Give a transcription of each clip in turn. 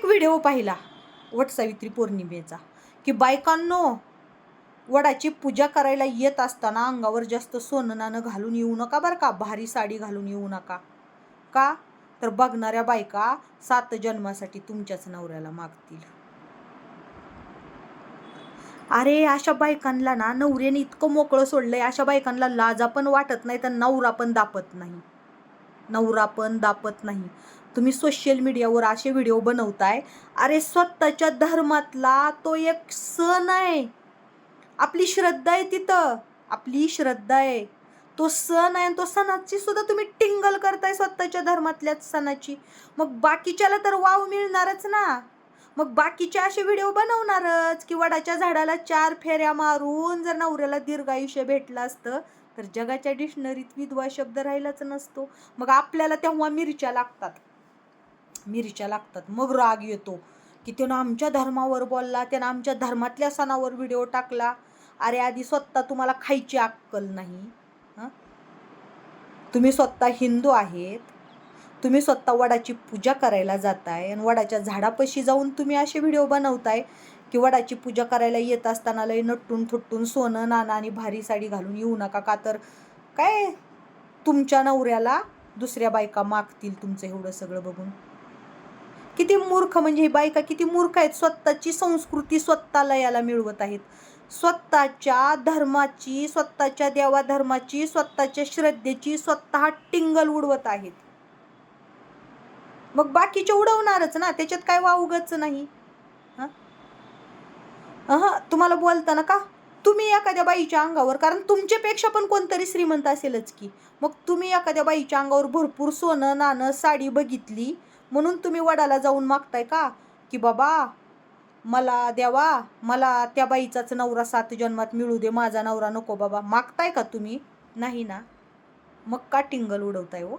एक व्हिडिओ पाहिला वटसावित्री पौर्णिमेचा की बायकांनो वडाची पूजा करायला येत असताना अंगावर जास्त सोनं नाणं घालून येऊ नका बरं का भारी साडी घालून येऊ नका. का? तर बघणाऱ्या बायका सात जन्मासाठी तुमच्याच नवऱ्याला मागतील. अरे अशा बायकांना ना नवऱ्याने इतकं मोकळं सोडलंय अशा बायकांना लाजा पण वाटत नाही तर नवरा पण दापत नाही. नवरा पण दापत नाही. तुम्ही सोशल मीडियावर असे व्हिडिओ बनवताय. अरे स्वतःच्या धर्मातला तो एक सण आहे. आपली श्रद्धा आहे तिथं. आपली श्रद्धा आहे. तो सण आहे आणि तो सणाची सुद्धा तुम्ही टिंगल करताय स्वतःच्या धर्मातल्याच सणाची. मग बाकीच्याला तर वाव मिळणारच ना. मग बाकीचे असे व्हिडिओ बनवणारच की वडाच्या झाडाला चार फेऱ्या मारून जर नवऱ्याला दीर्घायुष्य भेटलं असतं तर जगाच्या डिक्शनरीत विधवा शब्द राहिलाच नसतो. मग आपल्याला तेव्हा मिरच्या लागतात. मिरच्या लागतात. मग राग येतो की त्यानं आमच्या धर्मावर बोलला त्यानं आमच्या धर्मातल्या सणावर व्हिडिओ टाकला. अरे आधी स्वतः तुम्हाला खायची अक्कल नाही हां? तुम्ही स्वतः हिंदू आहेत. तुम्ही स्वतः वडाची पूजा करायला जाताय आणि वडाच्या झाडापाशी जाऊन तुम्ही असे व्हिडिओ बनवताय की वडाची पूजा करायला येत असताना लय नटून थुट्टून सोनं नाणं आणि भारी साडी घालून येऊ नका का तर? काय? तुमच्या नवऱ्याला दुसऱ्या बायका मागतील तुमचं एवढं सगळं बघून. किती मूर्ख म्हणजे ही बायका किती मूर्ख आहेत. स्वतःची संस्कृती स्वतःला याला मिळवत आहेत. स्वतःच्या धर्माची स्वतःच्या देवाधर्माची स्वतःच्या श्रद्धेची स्वतः टिंगल उडवत आहेत. मग बाकीचे उडवणारच ना? त्याच्यात काय वावगच नाही. हं? तुम्हाला बोलताना का? तुम्ही एखाद्या बाईच्या अंगावर कारण तुमच्यापेक्षा पण कोणतरी श्रीमंत असेलच की. मग तुम्ही एखाद्या बाईच्या अंगावर भरपूर सोनं नाणं साडी बघितली म्हणून तुम्ही वडाला जाऊन मागताय का? की बाबा मला द्यावा मला त्या बाईचाच नवरा सात जन्मात मिळू दे माझा नवरा नको बाबा. मागताय का तुम्ही? नाही ना. मग का टिंगल उडवताय हो?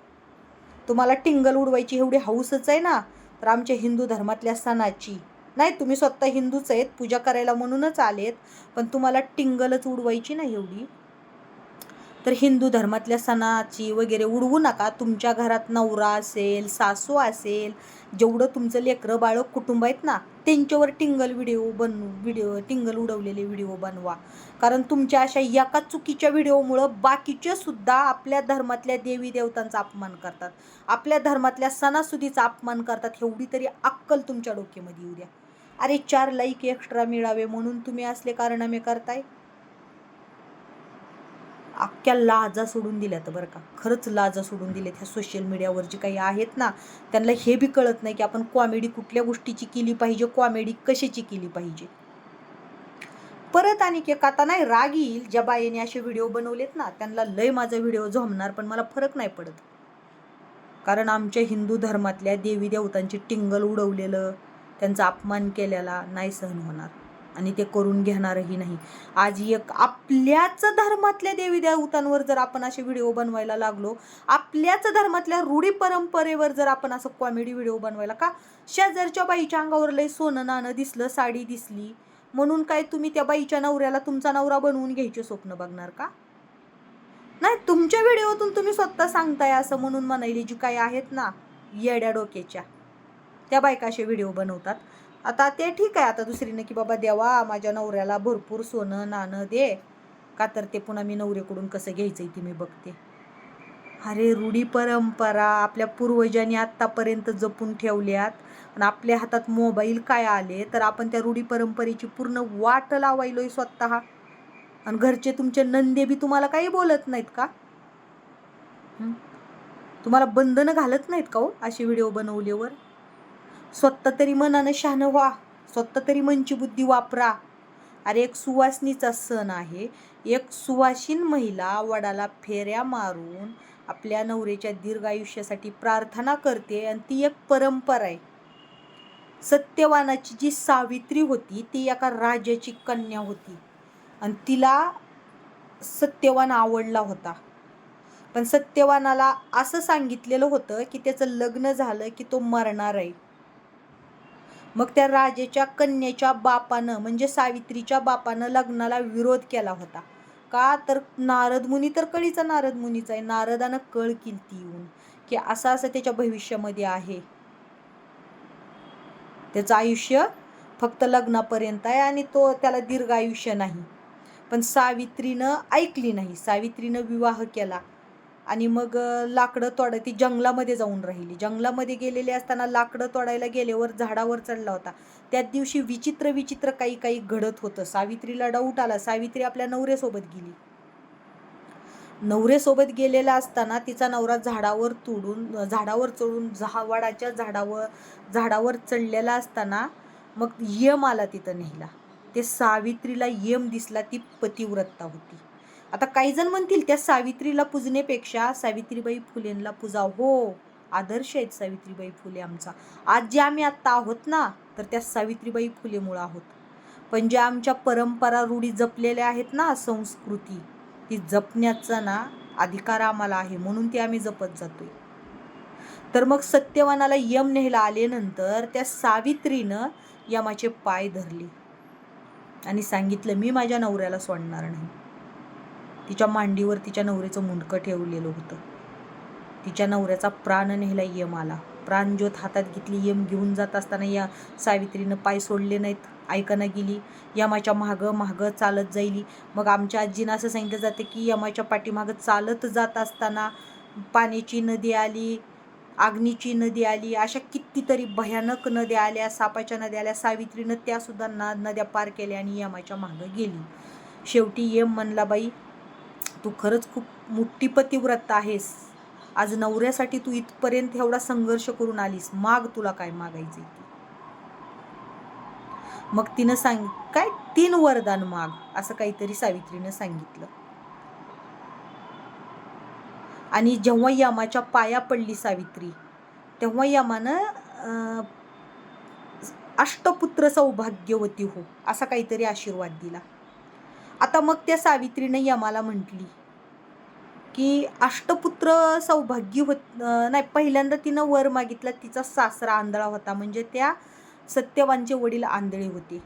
तुम्हाला टिंगल उडवायची एवढी हौसच आहे ना? तर आमच्या हिंदू धर्मातल्या सणाची. नाही तुम्ही स्वतः हिंदूच आहेत पूजा करायला म्हणूनच आलेत पण तुम्हाला टिंगलच उडवायची नाही एवढी? तर हिंदू धर्मातल्या सणाची वगैरे उडवू नका. तुमच्या घरात नवरा असेल सासू असेल जेवढं तुमचं लेकरं बाळं कुटुंब आहेत ना त्यांच्यावर टिंगल व्हिडिओ बनवू व्हिडिओ टिंगल उडवलेले व्हिडिओ बनवा. कारण तुमच्या अशा एका चुकीच्या व्हिडिओमुळं बाकीचे सुद्धा आपल्या धर्मातल्या देवी देवतांचा अपमान करतात. आपल्या धर्मातल्या सणासुदीचा अपमान करतात. एवढी तरी अक्कल तुमच्या डोक्यामध्ये येऊ द्या. अरे चार लाईक एक्स्ट्रा मिळावे म्हणून तुम्ही असले कारणामे करताय? अख्ख्या लाजा सोडून दिल्यात बरं का. खरंच लाजा सोडून दिल्यात ह्या सोशल मीडियावर जे काही आहेत ना त्यांना हे बी कळत नाही की आपण कॉमेडी कुठल्या गोष्टीची केली पाहिजे कॉमेडी कशाची केली पाहिजे. परत आणि एक आता नाही राग येईल. ज्या बाईने असे व्हिडिओ बनवलेत ना त्यांना लय माझा व्हिडिओ झोमणार पण मला फरक नाही पडत. कारण आमच्या हिंदू धर्मातल्या देवी देवतांची टिंगल उडवलेलं त्यांचा अपमान केलेला नाही सहन होणार. आणि ते करून घेणारही नाही. आज एक आपल्याच धर्मातल्या देवी देवतांवर जर आपण असे व्हिडिओ बनवायला लागलो आपल्याच धर्मातल्या रूढी परंपरेवर जर आपण असं कॉमेडी व्हिडिओ बनवायला का शेजारच्या बाईच्या अंगावर लय सोनं नाणं दिसलं साडी दिसली म्हणून काय तुम्ही त्या बाईच्या नवऱ्याला तुमचा नवरा बनवून घ्यायचे स्वप्न बघणार का? नाही तुमच्या व्हिडिओतून तुम्ही स्वतः सांगताय असं म्हणून म्हणायली जी काही आहेत ना येड्या डोक्याच्या. त्या बायका असे व्हिडिओ बनवतात. आता ते ठीक आहे. आता दुसरीनं की बाबा देवा माझ्या नवऱ्याला भरपूर सोनं नाणं दे. का तर ते पुन्हा मी नवऱ्याकडून कसं घ्यायचं आहे ती मी बघते. अरे रूढी परंपरा आपल्या पूर्वजांनी आत्तापर्यंत जपून ठेवल्यात. आणि आपल्या हातात मोबाईल काय आले तर आपण त्या रूढी परंपरेची पूर्ण वाट लावायलोय स्वतः. आणि घरचे तुमचे नंदे बी तुम्हाला काही बोलत नाहीत का? तुम्हाला बंधनं घालत नाहीत का हो असे व्हिडिओ बनवल्यावर? स्वतः तरी मनानं शहाणं व्हा. स्वतः तरी मनची बुद्धी वापरा. अरे एक सुवासनीचा सण आहे. एक सुवासीन महिला वडाला फेऱ्या मारून आपल्या नवऱ्याच्या दीर्घ आयुष्यासाठी प्रार्थना करते आणि ती एक परंपरा आहे. सत्यवानाची जी सावित्री होती ती एका राजाची कन्या होती आणि तिला सत्यवान आवडला होता. पण सत्यवानाला असं सांगितलेलं होतं की त्याचं लग्न झालं की तो मरणार आहे. मग त्या राजेच्या कन्येच्या बापानं म्हणजे सावित्रीच्या बापानं लग्नाला विरोध केला होता. का? तर नारद मुनी तर कळीचा नारद मुनीचा आहे. नारदानं कळ किलती येऊन की असं असं त्याच्या भविष्यामध्ये आहे. त्याचं आयुष्य फक्त लग्नापर्यंत आहे आणि तो त्याला दीर्घ आयुष्य नाही. पण सावित्रीनं ऐकली नाही. सावित्रीनं विवाह केला. आणि मग लाकडं तोड ती जंगलामध्ये जाऊन राहिली. जंगलामध्ये गेलेली असताना लाकडं तोडायला गेल्यावर झाडावर चढला होता. त्याच दिवशी विचित्र विचित्र काही काही घडत होतं. सावित्रीला डाऊट आला. सावित्री आपल्या नवऱ्यासोबत गेली. नवऱ्यासोबत गेलेला असताना तिचा नवरा झाडावर तुडून झाडावर चढून झावाडाच्या झाडावर झाडावर चढलेला असताना मग यम आला तिथं नेहला ते सावित्रीला यम दिसला. ती पतिव्रता होती. आता काही जण म्हणतील त्या सावित्रीला पूजण्यापेक्षा सावित्रीबाई फुलेंना पूजा. हो आदर्श आहेत सावित्रीबाई फुले आमचा. आज जे आम्ही आत्ता आहोत ना तर त्या सावित्रीबाई फुलेमुळं आहोत. पण ज्या आमच्या परंपरा रूढी जपलेल्या आहेत ना संस्कृती ती जपण्याचा ना अधिकार आम्हाला आहे म्हणून ती आम्ही जपत जातोय. तर मग सत्यवानाला यम न्यायला आल्यानंतर त्या सावित्रीनं यमाचे पाय धरले. आणि सांगितलं मी माझ्या नवऱ्याला सोडणार नाही. तिच्या मांडीवर तिच्या नवऱ्याचं मुंडकं ठेवलेलं होतं. तिच्या नवऱ्याचा प्राण नेहला यम आला. प्राणज्योत हातात घेतली यम घेऊन जात असताना या सावित्रीनं पाय सोडले नाहीत. ऐकाना गेली यमाच्या मागं मागं चालत जाईली मग आमच्या आजीनं असं सांगितलं जातं की यमाच्या पाठीमागं चालत जात असताना पाण्याची नदी आली अग्नीची नदी आली अशा कितीतरी भयानक नद्या आल्या सापाच्या नद्या आल्या. सावित्रीनं त्यासुद्धा ना नद्या पार केल्या आणि यमाच्या मागं गेली. शेवटी यम म्हणला बाई तू खरंच खूप मोठी पतिव्रता आहेस. आज नवऱ्यासाठी तू इथपर्यंत एवढा संघर्ष करून आलीस. माग तुला काय मागायचं मग तिनं सांग काय तीन वरदान माग? असं काहीतरी सावित्रीनं सांगितलं. आणि जेव्हा यमाच्या पाया पडली सावित्री तेव्हा यमानं अष्टपुत्र सौभाग्यवती हो असा काहीतरी आशीर्वाद दिला. आता मग त्या सावित्रीनं यमाला म्हटली की अष्टपुत्र सौभाग्य होत नाही पहिल्यांदा तिनं वर मागितला तिचा सासरा आंधळा होता. म्हणजे त्या सत्यवानचे वडील आंधळे होते.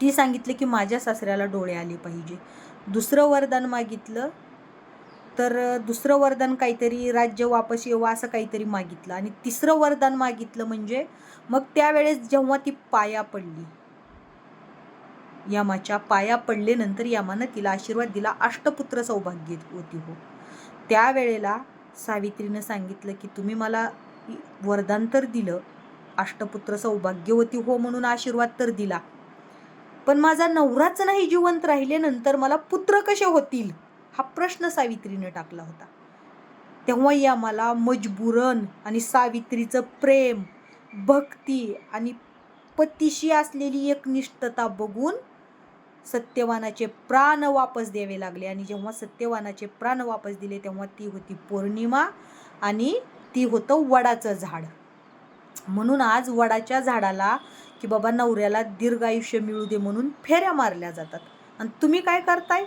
ती सांगितलं की माझ्या सासऱ्याला डोळे आले पाहिजे. दुसरं वरदान मागितलं तर दुसरं वरदान काहीतरी राज्य वापस येवं असं काहीतरी मागितलं. आणि तिसरं वरदान मागितलं म्हणजे मग त्यावेळेस जेव्हा ती पाया पडली यमाच्या पाया पडलेनंतर यमानं तिला आशीर्वाद दिला अष्टपुत्र सौभाग्य होती हो. त्यावेळेला सावित्रीनं सांगितलं की तुम्ही मला वरदान तर दिलं अष्टपुत्र सौभाग्यवती हो म्हणून आशीर्वाद तर दिला. पण माझा नवराच नाही जिवंत राहिल्यानंतर मला पुत्र कसे होतील? हा प्रश्न सावित्रीनं टाकला होता. तेव्हा या मला मजबुरन आणि सावित्रीचं प्रेम भक्ती आणि पतीशी असलेली एक निष्ठता बघून सत्यवानाचे प्राण वापस द्यावे लागले. आणि जेव्हा सत्यवानाचे प्राण वापस दिले तेव्हा ती होती पौर्णिमा आणि ती होतं वडाचं झाड. म्हणून आज वडाच्या झाडाला की बाबा नवऱ्याला दीर्घ आयुष्य मिळू दे म्हणून फेऱ्या मारल्या जातात. आणि तुम्ही काय करताय?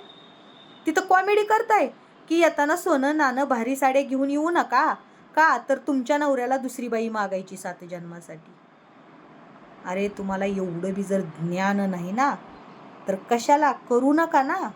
तिथं कॉमेडी करताय की येताना सोनं नाणं भारी साड्या घेऊन येऊ नका. का? तर तुमच्या नवऱ्याला दुसरी बाई मागायची सात जन्मासाठी. अरे तुम्हाला एवढं बी जर ज्ञान नाही ना तर कशाला? करू नका ना.